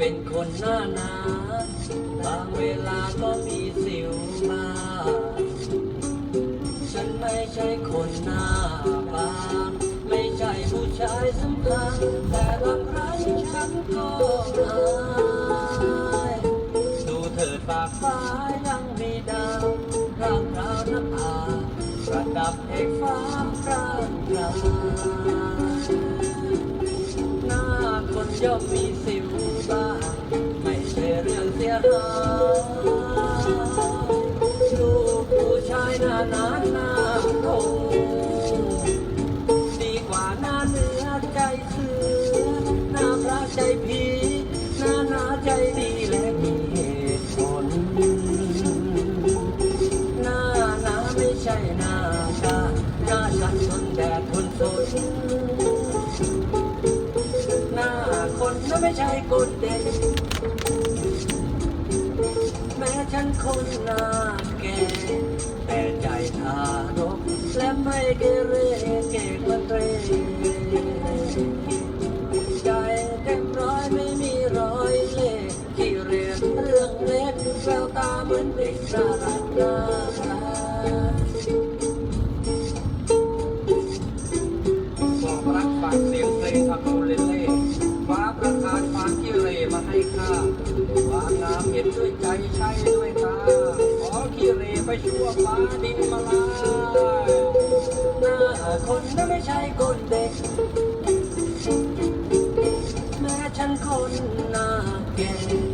ป็นคนหน้าหนาบางเวลาก็มีสิวมา ฉันไม่ใช่คนหน้าบางไม่ใช่ผู้ชายสำคัญแต่บางครั้งฉันก็อายดูเถิดปากฟ้ายังมีดาวร่างราวน้ำอาประดับเอกฟ้าร่างพรายหน้าคนย่อมมี ใจผีหน้าหนาใจดีและมีเหตุผลหน้าหนาไม่ใช่หน้ากาหน้าฉันทนแดดทนฝนหน้าคนนั้นไม่ใช่คนเด็กแม้ฉันคนหน้าแก่แต่ใจทารกและไม่เกเรเกกระเตร ล็กแววตาเหมือนเด็กน่ารัการักบอกรักฝากเสียงเพลงทำคูเลเล่ฟ้าประทานความกิเลมาให้ข้าความงามเห็นด้วยใจใช่ด้วยตาขอกิเลไปชั่วฟ้าดินมาลายหน้าคนนั้นไม่ใช่คนเด็ก แม้ฉันคนหน้าแก่